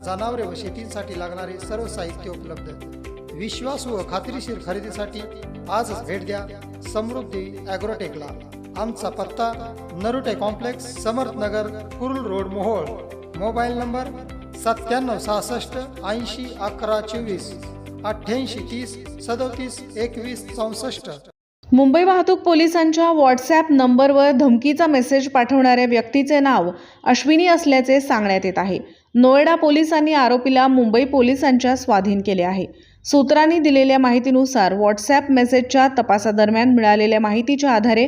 जनावरे व शेतीसाठी लागणारे सर्व साहित्य उपलब्ध विश्वास व खात्रीशीर खरेदीसाठी आजच भेट द्या समृद्धी ॲग्रोटेकला. आमचा पत्ता Narute complex Samarthnagar Kurul road Mohol. Mobile number सत्त्याण्णव सहासष्ट ऐंशी अकरा चोवीस अठ्ठ्याऐंशी तीस सदोतीस एकवीस चौसष्ट. मुंबई वाहतूक पोलिसांच्या व्हॉट्सॲप नंबरवर धमकीचा मेसेज पाठवणाऱ्या व्यक्तीचे नाव अश्विनी असल्याचे सांगण्यात येत आहे. नोएडा पोलिसांनी आरोपीला मुंबई पोलिसांच्या स्वाधीन केले आहे. सूत्रांनी दिलेल्या माहितीनुसार व्हॉट्सॲप मेसेजच्या तपासादरम्यान मिळालेल्या माहितीच्या आधारे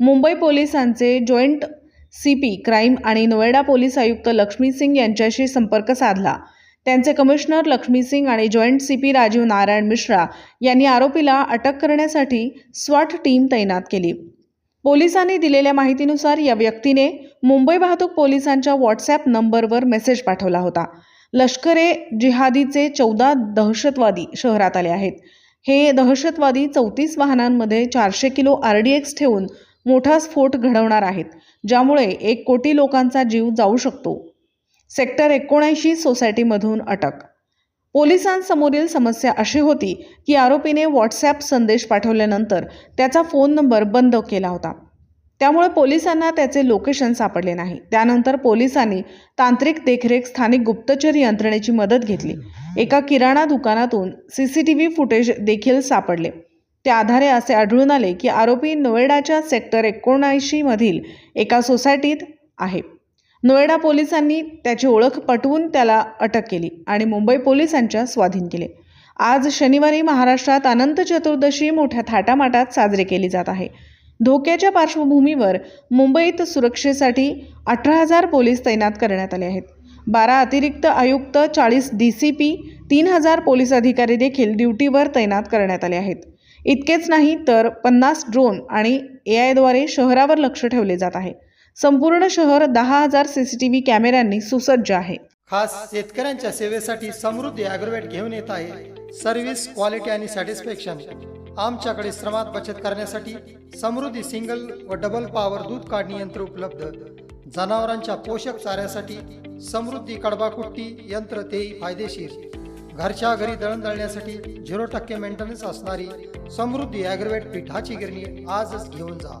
मुंबई पोलिसांचे जॉईंट सी पी क्राईम आणि नोएडा पोलीस आयुक्त लक्ष्मी सिंग यांच्याशी संपर्क साधला. त्यांचे कमिशनर लक्ष्मी सिंग आणि joint C P Rajeev Narayan Mishra यांनी आरोपीला अटक करण्यासाठी स्वाट टीम तैनात केली. पोलिसांनी दिलेल्या माहितीनुसार या व्यक्तीने मुंबई वाहतूक पोलिसांच्या व्हॉट्सॲप नंबरवर मेसेज पाठवला होता. लष्कर ए जिहादीचे चौदा दहशतवादी शहरात आले आहेत. हे दहशतवादी चौतीस वाहनांमध्ये चारशे किलो आर डी एक्स ठेवून मोठा स्फोट घडवणार आहेत ज्यामुळे एक कोटी लोकांचा जीव जाऊ शकतो. सेक्टर एकोणऐंशी सोसायटीमधून अटक. पोलिसांसमोरील समस्या अशी होती की आरोपीने व्हॉट्सॲप संदेश पाठवल्यानंतर त्याचा फोन नंबर बंद केला होता. त्यामुळे पोलिसांना त्याचे लोकेशन सापडले नाही. त्यानंतर पोलिसांनी तांत्रिक देखरेख स्थानिक गुप्तचर यंत्रणेची मदत घेतली. एका किराणा दुकानातून C C T V footage देखील सापडले. त्या आधारे असे आढळून आले की आरोपी नोएडाच्या सेक्टर एकोणऐंशीमधील एका सोसायटीत आहे. नोएडा पोलिसांनी त्याची ओळख पटवून त्याला अटक केली आणि मुंबई पोलिसांच्या स्वाधीन केले. आज शनिवारी महाराष्ट्रात अनंत चतुर्दशी मोठ्या थाटामाटात साजरी केली जात आहे. धोक्याच्या पार्श्वभूमीवर मुंबईत सुरक्षेसाठी अठरा हजार पोलीस तैनात करण्यात आले आहेत. बारा अतिरिक्त आयुक्त चाळीस डी सी पी तीन हजार पोलीस अधिकारी देखील ड्युटीवर तैनात करण्यात आले आहेत. इतकेच नाही तर पन्नास ड्रोन आणि ए आयद्वारे शहरावर लक्ष ठेवले जात आहे. संपूर्ण शहर दहा हजार सी सी टी व्ही कॅमेऱ्यांनी सुसज्ज आहे. खास शेतकऱ्यांच्या सेवेसाठी समृद्धी ॲग्रोवेट घेऊन येत आहे. सर्व्हिस क्वालिटी आणि सॅटिस्फॅक्शन आमच्याकडे श्रमात बचत करण्यासाठी समृद्धी सिंगल व डबल पॉवर दूध काढणी यंत्र उपलब्ध. जनावरांच्या पोषक चाऱ्यासाठी समृद्धी कडबाकुट्टी यंत्र तेही फायदेशीर. घरच्या घरी दळण दळण्यासाठी झिरो टक्के मेंटेनन्स असणारी समृद्धी ॲग्रोवेट पिठाची गिरणी आजच घेऊन जा.